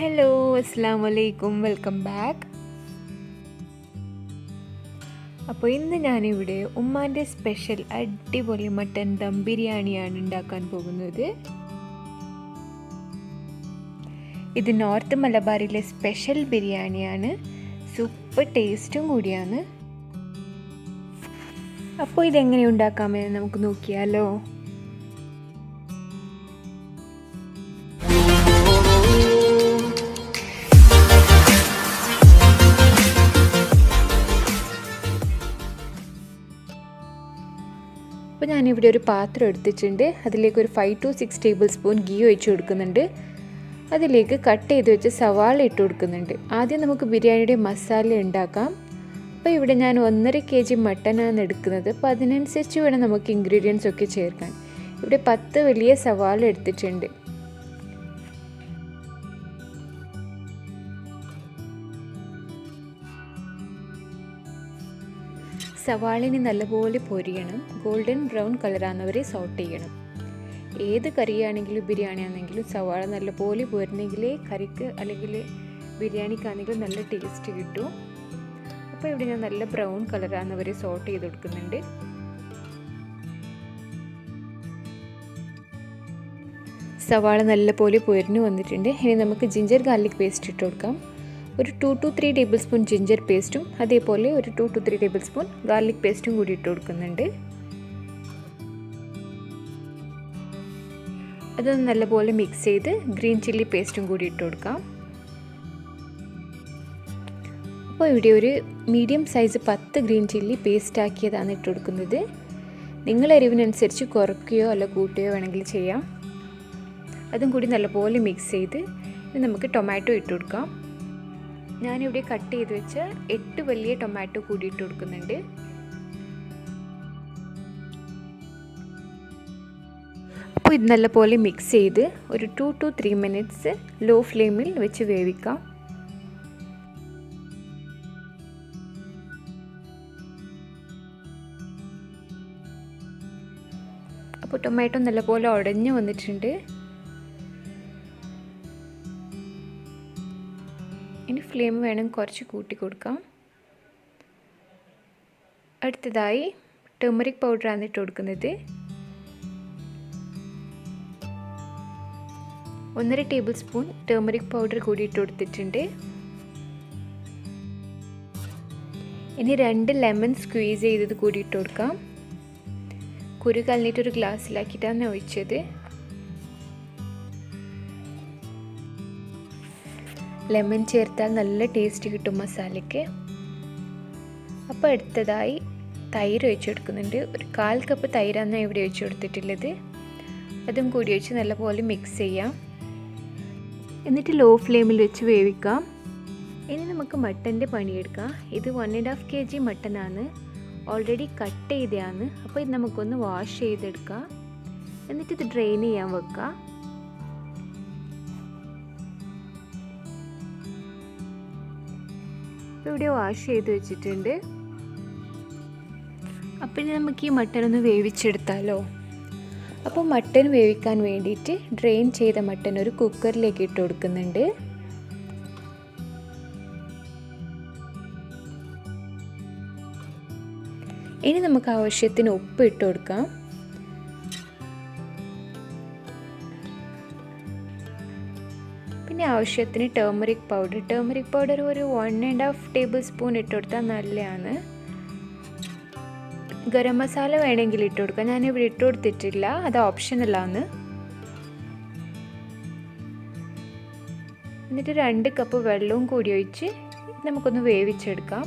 Hello അസ്സാം വലൈക്കും welcome back അപ്പോൾ ഇന്ന് ഞാനിവിടെ ഉമ്മാന്റെ സ്പെഷ്യൽ അടിപൊളി മട്ടൻ ദം ബിരിയാണിയാണ് ഉണ്ടാക്കാൻ പോകുന്നത്. ഇത് നോർത്ത് മലബാറിലെ സ്പെഷ്യൽ ബിരിയാണിയാണ്. സൂപ്പർ ടേസ്റ്റും കൂടിയാണ്. അപ്പോൾ ഇതെങ്ങനെ ഉണ്ടാക്കാമെന്ന് നമുക്ക് നോക്കിയാലോ. അപ്പോൾ ഞാനിവിടെ ഒരു പാത്രം എടുത്തിട്ടുണ്ട്. അതിലേക്ക് ഒരു five to six tablespoon ghee ഒഴിച്ച് കൊടുക്കുന്നുണ്ട്. അതിലേക്ക് കട്ട് ചെയ്ത് വെച്ച് സവാള ഇട്ട് കൊടുക്കുന്നുണ്ട്. ആദ്യം നമുക്ക് ബിരിയാണിയുടെ മസാല ഉണ്ടാക്കാം. അപ്പോൾ ഇവിടെ ഞാൻ ഒന്നര കെ ജി മട്ടനാണ് എടുക്കുന്നത്. അപ്പോൾ അതിനനുസരിച്ച് വേണം നമുക്ക് ഇൻഗ്രീഡിയൻസ് ഒക്കെ ചേർക്കാൻ. ഇവിടെ പത്ത് വലിയ സവാള എടുത്തിട്ടുണ്ട്. സവാളിന് നല്ലപോലെ പൊരിയണം. ഗോൾഡൻ ബ്രൗൺ കളറാകുന്നവരെ സോട്ട് ചെയ്യണം. ഏത് കറിയാണെങ്കിലും ബിരിയാണി ആണെങ്കിലും സവാള നല്ലപോലെ പൊരുന്നെങ്കിലേ കറിക്ക് അല്ലെങ്കിൽ ബിരിയാണിക്കാണെങ്കിലും നല്ല ടേസ്റ്റ് കിട്ടും. അപ്പോൾ ഇവിടെ ഞാൻ നല്ല ബ്രൗൺ കളറാകുന്നവരെ സോട്ട് ചെയ്ത് കൊടുക്കുന്നുണ്ട്. സവാള നല്ലപോലെ പൊരിഞ്ഞു വന്നിട്ടുണ്ട്. ഇനി നമുക്ക് ജിഞ്ചർ ഗാർലിക് പേസ്റ്റ് ഇട്ട് കൊടുക്കാം. ഒരു two to three tablespoon ginger പേസ്റ്റും അതേപോലെ ഒരു two to three tablespoon garlic പേസ്റ്റും കൂടി ഇട്ട് കൊടുക്കുന്നുണ്ട്. അത് നല്ലപോലെ മിക്സ് ചെയ്ത് ഗ്രീൻ ചില്ലി പേസ്റ്റും കൂടി ഇട്ട് കൊടുക്കാം. അപ്പോൾ ഇവിടെ ഒരു മീഡിയം സൈസ് പത്ത് ഗ്രീൻ ചില്ലി പേസ്റ്റ് ആക്കിയതാണ് ഇട്ട് കൊടുക്കുന്നത്. നിങ്ങൾ എരിവിനനുസരിച്ച് കുറയ്ക്കുകയോ അല്ല കൂട്ടുകയോ വേണമെങ്കിൽ ചെയ്യാം. അതും കൂടി നല്ലപോലെ മിക്സ് ചെയ്ത് നമുക്ക് ടൊമാറ്റോ ഇട്ട് കൊടുക്കാം. ഞാനിവിടെ കട്ട് ചെയ്ത് വെച്ച എട്ട് വലിയ ടൊമാറ്റോ കൂടി ഇട്ട് കൊടുക്കുന്നുണ്ട്. അപ്പോൾ ഇത് നല്ലപോലെ മിക്സ് ചെയ്ത് ഒരു two to three minutes low ഫ്ലെയിമിൽ വെച്ച് വേവിക്കാം. അപ്പോൾ ടൊമാറ്റോ നല്ലപോലെ ഉടഞ്ഞു വന്നിട്ടുണ്ട്. ഇനി ഫ്ലെയിം വേണം കുറച്ച് കൂട്ടി കൊടുക്കാം. അടുത്തതായി ടേമറിക് പൗഡറാണ് ഇട്ട് കൊടുക്കുന്നത്. ഒന്നര ടേബിൾ സ്പൂൺ ടേമറിക് പൗഡർ കൂടി ഇട്ട് കൊടുത്തിട്ടുണ്ട്. ഇനി രണ്ട് ലെമൺ സ്ക്വീസ് ചെയ്തത് കൂടി ഇട്ട് കൊടുക്കാം. കുരു കലഞ്ഞിട്ട് ഒരു ഗ്ലാസ്സിലാക്കിയിട്ടാണ് ഒഴിച്ചത്. ലെമൺ ചേർത്താൽ നല്ല ടേസ്റ്റ് കിട്ടും മസാലയ്ക്ക്. അപ്പോൾ അടുത്തതായി തൈര് ഒഴിച്ച് കൊടുക്കുന്നുണ്ട് ഒരു കാൽ കപ്പ് തൈരാണ് ഇവിടെ ഒഴിച്ച് കൊടുത്തിട്ടുള്ളത് അതും കൂടി ഒഴിച്ച് നല്ലപോലെ മിക്സ് ചെയ്യാം. എന്നിട്ട് ലോ ഫ്ലെയിമിൽ വെച്ച് വേവിക്കാം. ഇനി നമുക്ക് മട്ടന്റെ പണിയെടുക്കാം. ഇത് one and half K G മട്ടനാണ് already cut ചെയ്തതാണ്. അപ്പോൾ ഇത് നമുക്കൊന്ന് വാഷ് ചെയ്തെടുക്കാം. എന്നിട്ട് ഇത് ഡ്രെയിൻ ചെയ്യാൻ വെക്കാം. ഇവിടെ വാഷ് ചെയ്ത് വെച്ചിട്ടുണ്ട്. അപ്പം ഇനി നമുക്ക് ഈ മട്ടൺ ഒന്ന് വേവിച്ചെടുത്താലോ? അപ്പോൾ മട്ടൺ വേവിക്കാൻ വേണ്ടിയിട്ട് ഡ്രെയിൻ ചെയ്ത മട്ടൺ ഒരു കുക്കറിലേക്ക് ഇട്ട് കൊടുക്കുന്നുണ്ട്. ഇനി നമുക്ക് ആവശ്യത്തിന് ഉപ്പ് ഇട്ട് കൊടുക്കാം. ആവശ്യത്തിന് ടേമറിക് പൗഡർ ടേമറിക് പൗഡർ ഒരു one and half tablespoon ഇട്ട് കൊടുത്താൽ നല്ലതാണ്. ഗരം മസാല വേണമെങ്കിൽ ഇട്ട് ഞാൻ ഞാനിവിടെ ഇട്ട് കൊടുത്തിട്ടില്ല. അത് ഓപ്ഷനല്ലാന്ന് എന്നിട്ട് രണ്ട് കപ്പ് വെള്ളവും കൂടി ഒഴിച്ച് നമുക്കൊന്ന് വേവിച്ചെടുക്കാം.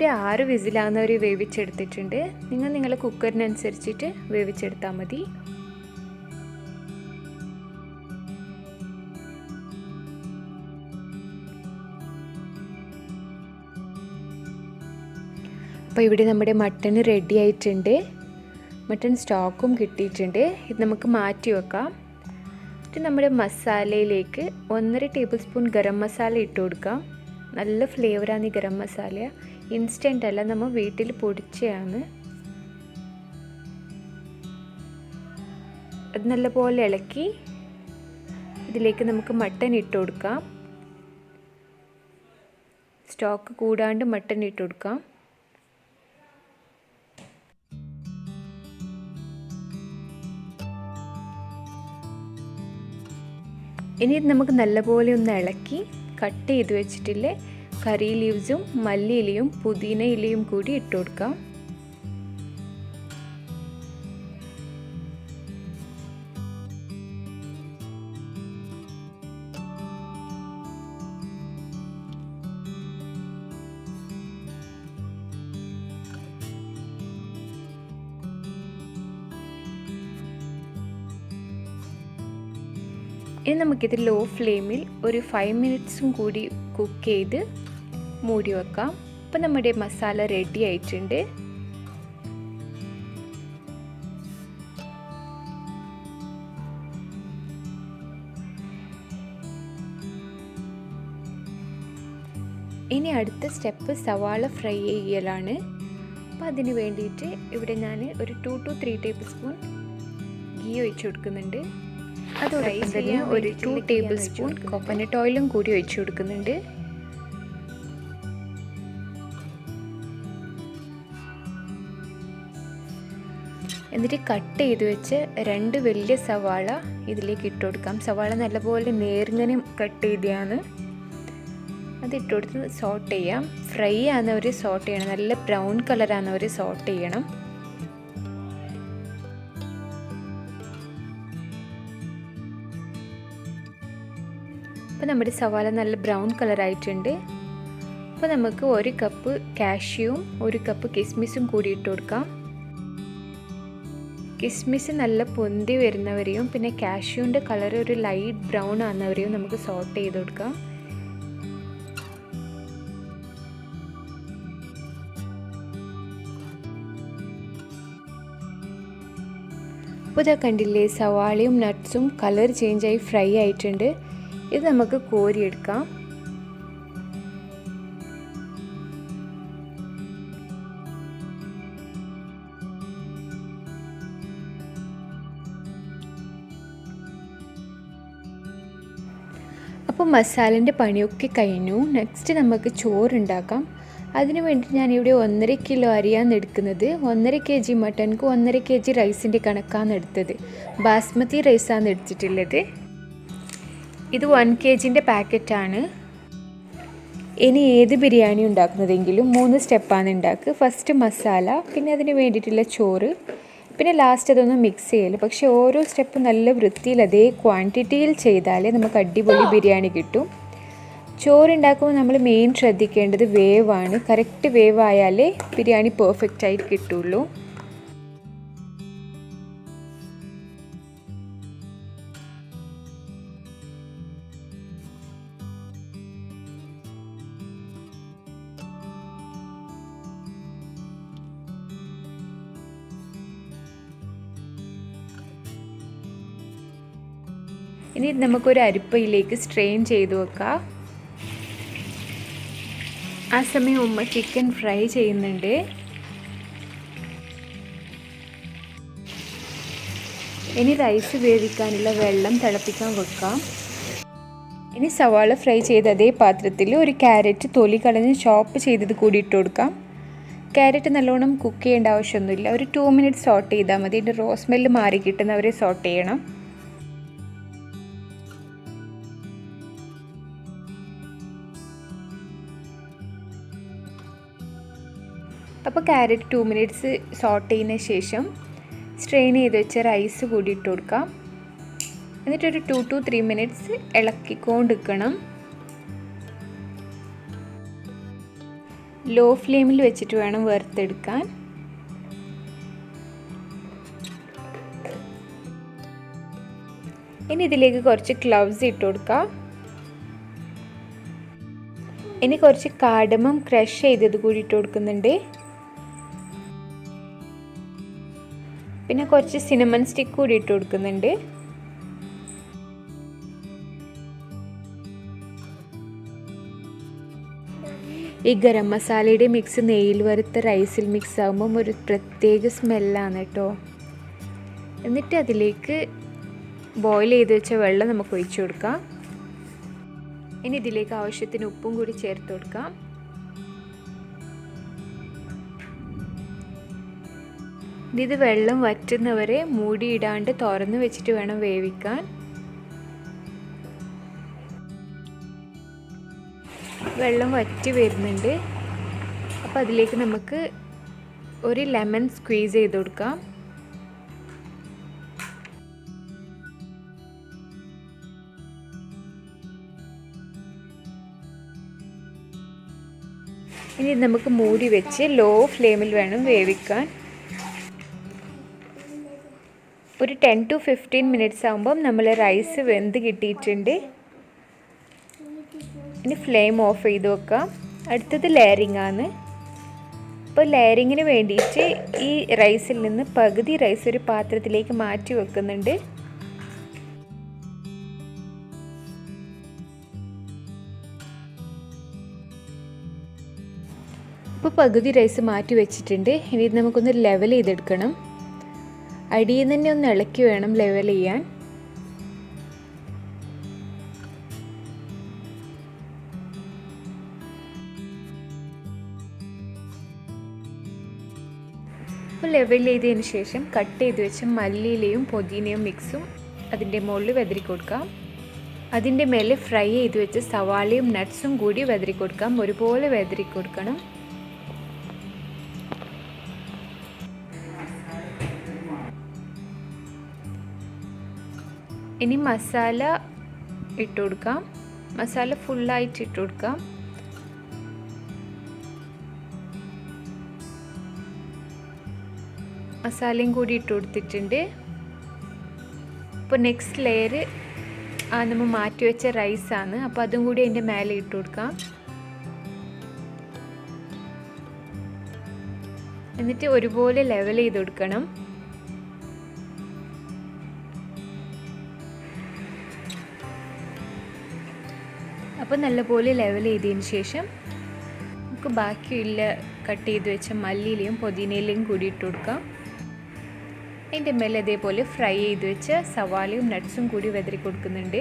ഞാനിവിടെ ആറ് വിസിലാകുന്നവർ വേവിച്ചെടുത്തിട്ടുണ്ട്. നിങ്ങൾ നിങ്ങളുടെ കുക്കറിനനുസരിച്ചിട്ട് വേവിച്ചെടുത്താൽ മതി. അപ്പോൾ ഇവിടെ നമ്മുടെ മട്ടൺ റെഡി ആയിട്ടുണ്ട്. മട്ടൺ സ്റ്റോക്കും കിട്ടിയിട്ടുണ്ട്. ഇത് നമുക്ക് മാറ്റി വെക്കാം. എന്നിട്ട് നമ്മുടെ മസാലയിലേക്ക് ഒന്നര ടേബിൾ സ്പൂൺ ഗരം മസാല ഇട്ട് കൊടുക്കാം. നല്ല ഫ്ലേവറാണ് ഈ ഗരം മസാല. ഇൻസ്റ്റന്റ് അല്ല നമ്മൾ വീട്ടിൽ പൊടിച്ചതാണ് അത് നല്ലപോലെ ഇളക്കി ഇതിലേക്ക് നമുക്ക് മട്ടൻ ഇട്ട് കൊടുക്കാം. സ്റ്റോക്ക് കൂടാണ്ട് മട്ടൻ ഇട്ട് കൊടുക്കാം. ഇനി ഇത് നമുക്ക് നല്ലപോലെ ഒന്ന് ഇളക്കി കട്ട് ചെയ്ത് വെച്ചിട്ടില്ലേ കറി ലീവ്സും മല്ലി ഇലയും പുതിന ഇലയും കൂടി ഇട്ട് കൊടുക്കാം. ഇനി നമുക്കിത് ലോ ഫ്ലെയിമിൽ ഒരു ഫൈവ് മിനിറ്റ്സും കൂടി കുക്ക് ചെയ്ത് മൂടി വെക്കാം. അപ്പം നമ്മുടെ മസാല റെഡി ആയിട്ടുണ്ട്. ഇനി അടുത്ത സ്റ്റെപ്പ് സവാള ഫ്രൈ ചെയ്യലാണ്. അപ്പോൾ അതിന് വേണ്ടിയിട്ട് ഇവിടെ ഞാൻ ഒരു two to three tablespoon ghee ഒഴിച്ചു കൊടുക്കുന്നുണ്ട്. അതോടൊപ്പം തന്നെ ഒരു ടു ടേബിൾ സ്പൂൺ കോക്കനട്ട് ഓയിലും കൂടി ഒഴിച്ചു കൊടുക്കുന്നുണ്ട്. എന്നിട്ട് കട്ട് ചെയ്ത് വെച്ച് രണ്ട് വലിയ സവാള ഇതിലേക്ക് ഇട്ട് കൊടുക്കാം. സവാള നല്ലപോലെ നേർങ്ങനെ കട്ട് ചെയ്തതാണ് അത് ഇട്ട് കൊടുത്ത് സോട്ട് ചെയ്യാം. ഫ്രൈ ആകുന്നവർ സോട്ട് ചെയ്യണം. നല്ല ബ്രൗൺ കളറാകുന്നവർ സോട്ട് ചെയ്യണം. അപ്പോൾ നമ്മുടെ സവാള നല്ല ബ്രൗൺ കളറായിട്ടുണ്ട് അപ്പോൾ നമുക്ക് ഒരു കപ്പ് കാഷ്യൂവും ഒരു കപ്പ് കിസ്മിസും കൂടി ഇട്ട് കൊടുക്കാം. കിസ്മിസ് നല്ല പൊന്തി വരുന്നവരെയും പിന്നെ കാഷ്യൂന്റെ കളർ ഒരു ലൈറ്റ് ബ്രൗൺ ആകുന്നവരെയും നമുക്ക് സോർട്ട് ചെയ്ത് കൊടുക്കാം. അപ്പോൾ ഇതാ കണ്ടില്ലേ സവാളയും നട്ട്സും കളർ ചേഞ്ചായി ഫ്രൈ ആയിട്ടുണ്ട്. ഇത് നമുക്ക് കോരിയെടുക്കാം. അപ്പോൾ മസാലന്റെ പണിയൊക്കെ കഴിഞ്ഞു. നെക്സ്റ്റ് നമുക്ക് ചോറുണ്ടാക്കാം. അതിന് വേണ്ടി ഞാനിവിടെ ഒന്നര കിലോ അരിയാണ് എടുക്കുന്നത്. ഒന്നര കെ ജി മട്ടൻക്ക് ഒന്നര കെ ജി റൈസിന്റെ കണക്കാണ് എടുത്തത്. ബാസ്മതി റൈസാണ് എടുത്തിട്ടുള്ളത്. ഇത് വൺ കെ ജിന്റെ പാക്കറ്റാണ് ഇനി ഏത് ബിരിയാണി ഉണ്ടാക്കുന്നതെങ്കിലും മൂന്ന് സ്റ്റെപ്പാണ് ഉണ്ടാക്കുക. ഫസ്റ്റ് മസാല പിന്നെ അതിന് വേണ്ടിയിട്ടുള്ള ചോറ്. പിന്നെ ലാസ്റ്റ് അതൊന്ന് മിക്സ് ചെയ്യൽ പക്ഷേ ഓരോ സ്റ്റെപ്പ് നല്ല വൃത്തിയിൽ അതേ ക്വാണ്ടിറ്റിയിൽ ചെയ്താലേ നമുക്ക് അടിപൊളി ബിരിയാണി കിട്ടും. ചോറുണ്ടാക്കുമ്പോൾ നമ്മൾ മെയിൻ ശ്രദ്ധിക്കേണ്ടത് വേവാണ്. കറക്റ്റ് വേവായാലേ ബിരിയാണി പെർഫെക്റ്റ് ആയിട്ട് കിട്ടുള്ളൂ. ഇനി നമുക്കൊരു അരിപ്പയിലേക്ക് സ്ട്രെയിൻ ചെയ്ത് വെക്കാം. ആ സമയം ഉമ്മ ചിക്കൻ ഫ്രൈ ചെയ്യുന്നുണ്ട്. ഇനി റൈസ് വേവിക്കാനുള്ള വെള്ളം തിളപ്പിക്കാൻ വെക്കാം. ഇനി സവാള ഫ്രൈ ചെയ്ത അതേ പാത്രത്തിൽ ഒരു ക്യാരറ്റ് തൊലി കളഞ്ഞ് ചോപ്പ് ചെയ്തത് കൂടി ഇട്ട് കൊടുക്കാം. ക്യാരറ്റ് നല്ലോണം കുക്ക് ചെയ്യേണ്ട ആവശ്യമൊന്നുമില്ല. ഒരു ടു മിനിറ്റ് സോട്ട് ചെയ്താൽ മതി. ഇതിന്റെ റോസ്മെല്ല് സ്മെല്ല് മാറി കിട്ടുന്നവരെ സോട്ട് ചെയ്യണം. അപ്പോൾ ക്യാരറ്റ് ടു മിനിറ്റ്സ് സോട്ട് ചെയ്യുന്ന ശേഷം സ്ട്രെയിൻ ചെയ്ത് വെച്ച റൈസ് കൂടി ഇട്ട് കൊടുക്കാം. എന്നിട്ടൊരു ടു ടു ത്രീ മിനിറ്റ്സ് ഇളക്കിക്കൊണ്ടിരിക്കണം. ലോ ഫ്ലെയിമിൽ വെച്ചിട്ട് വേണം വറുത്തെടുക്കാൻ. ഇനി ഇതിലേക്ക് കുറച്ച് ഗ്ലൗസ് ഇട്ട് കൊടുക്കാം. ഇനി കുറച്ച് കാടമം ക്രഷ് ചെയ്തത് കൂടി ഇട്ട് കൊടുക്കുന്നുണ്ട്. പിന്നെ കുറച്ച് സിനമൺ സ്റ്റിക്ക് കൂടി ഇട്ട് കൊടുക്കുന്നുണ്ട്. ഈ ഗരം മസാലയുടെ മിക്സ് നെയ്യിൽ വറുത്ത റൈസിൽ മിക്സ് ആകുമ്പം ഒരു പ്രത്യേക സ്മെല്ലാണ് കേട്ടോ. എന്നിട്ട് അതിലേക്ക് ബോയിൽ ചെയ്ത് വെച്ച വെള്ളം നമുക്ക് ഒഴിച്ചു കൊടുക്കാം. ഇനി ഇതിലേക്ക് ആവശ്യത്തിന് ഉപ്പും കൂടി ചേർത്ത് കൊടുക്കാം. ഇത് വെള്ളം വറ്റുന്നവരെ മൂടിയിടാണ്ട് തുറന്നു വെച്ചിട്ട് വേണം വേവിക്കാൻ. വെള്ളം വറ്റി വരുന്നുണ്ട്. അപ്പോൾ അതിലേക്ക് നമുക്ക് ഒരു ലെമൺ സ്ക്വീസ് ചെയ്ത് കൊടുക്കാം. ഇനി നമുക്ക് മൂടി വെച്ച് ലോ ഫ്ലെയിമിൽ വേണം വേവിക്കാൻ. ഒരു ടെൻ ടു ഫിഫ്റ്റീൻ മിനിറ്റ്സ് ആകുമ്പം നമ്മൾ റൈസ് വെന്ത് കിട്ടിയിട്ടുണ്ട്. ഇനി ഫ്ലെയിം ഓഫ് ചെയ്ത് വെക്കാം. അടുത്തത് ലെയറിംഗ് ആണ്. അപ്പോൾ ലെയറിങ്ങിന് വേണ്ടിയിട്ട് ഈ റൈസിൽ നിന്ന് പകുതി റൈസ് ഒരു പാത്രത്തിലേക്ക് മാറ്റി വെക്കുന്നുണ്ട്. ഇപ്പോൾ പകുതി റൈസ് മാറ്റി വെച്ചിട്ടുണ്ട്. ഇനി നമുക്കൊന്ന് ലെവൽ ചെയ്തെടുക്കണം. അടിയിൽ തന്നെ ഒന്ന് ഇളക്കി വേണം ലെവൽ ചെയ്യാൻ. അപ്പോൾ ലെവൽ ചെയ്തതിന് ശേഷം കട്ട് ചെയ്ത് വെച്ച മല്ലിയിലയും പുതിനയും മിക്സും അതിന്റെ മുകളിൽ വെതറി കൊടുക്കാം. അതിന്റെ മേലെ ഫ്രൈ ചെയ്ത് വെച്ച സവാളയും നട്ട്സും കൂടി വെതറി കൊടുക്കാം. ഒരുപോലെ വെതറി കൊടുക്കണം. ഇനി മസാല ഇട്ട് കൊടുക്കാം. മസാല ഫുള്ളായിട്ട് ഇട്ട് കൊടുക്കാം. മസാലയും കൂടി ഇട്ട് കൊടുത്തിട്ടുണ്ട്. അപ്പോൾ നെക്സ്റ്റ് ലെയർ നമ്മൾ മാറ്റി വെച്ച റൈസാണ് അപ്പോൾ അതും കൂടി അതിന്റെ മേലെ ഇട്ട് കൊടുക്കാം. എന്നിട്ട് ഒരുപോലെ ലെവൽ ചെയ്ത് കൊടുക്കണം. അപ്പോൾ നല്ലപോലെ ലെവൽ ചെയ്തതിന് ശേഷം നമുക്ക് ബാക്കിയുള്ള കട്ട് ചെയ്ത് വെച്ച മല്ലിയിലയും പുതിനയിലയും കൂടി ഇട്ട് കൊടുക്കാം. അതിന്റെ മേലെ അതേപോലെ ഫ്രൈ ചെയ്ത് വെച്ച സവാളയും നട്ട്സും കൂടി വെതറി കൊടുക്കുന്നുണ്ട്.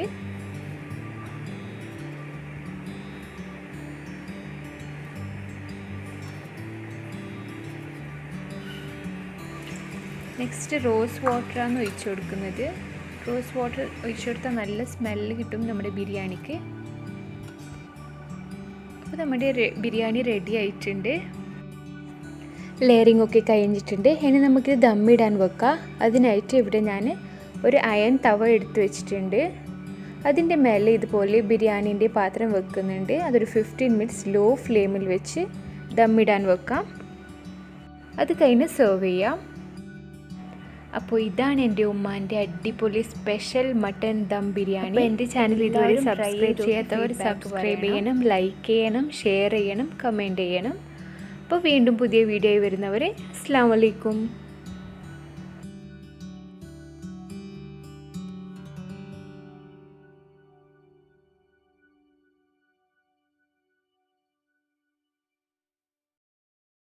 നെക്സ്റ്റ് റോസ് വാട്ടറാണ് ഒഴിച്ചു കൊടുക്കുന്നത്. റോസ് വാട്ടർ ഒഴിച്ചു കൊടുത്താൽ നല്ല സ്മെല്ല് കിട്ടും നമ്മുടെ ബിരിയാണിക്ക്. അപ്പോൾ നമ്മുടെ ബിരിയാണി റെഡി ആയിട്ടുണ്ട്. ലെയറിംഗ് ഒക്കെ കഴിഞ്ഞിട്ടുണ്ട്. ഇനി നമുക്ക് ദമ്മിടാൻ വെക്കാം. അതിനായിട്ട് ഇവിടെ ഞാൻ ഒരു അയൺ തവ എടുത്ത് വെച്ചിട്ടുണ്ട്. അതിന്റെ മേലെ ഇതുപോലെ ബിരിയാണീന്റെ പാത്രം വെക്കുന്നുണ്ട്. അതൊരു ഫിഫ്റ്റീൻ മിനിറ്റ്സ് ലോ ഫ്ലെയിമിൽ വെച്ച് ദമ്മിടാൻ വെക്കാം. അത് കഴിഞ്ഞ് സെർവ് ചെയ്യാം. അപ്പോൾ ഇതാണ് എന്റെ ഉമ്മാന്റെ അടിപൊളി സ്പെഷ്യൽ മട്ടൻ ദം ബിരിയാണി. അപ്പോൾ എന്റെ ചാനൽ ഇതുവരെ സബ്സ്ക്രൈബ് ചെയ്യാത്തവർ സബ്സ്ക്രൈബ് ചെയ്യണം ലൈക്ക് ചെയ്യണം ഷെയർ ചെയ്യണം കമന്റ് ചെയ്യണം. അപ്പോൾ വീണ്ടും പുതിയ വീഡിയോ വരുന്നവരെ അസ്സാം വലൈക്കും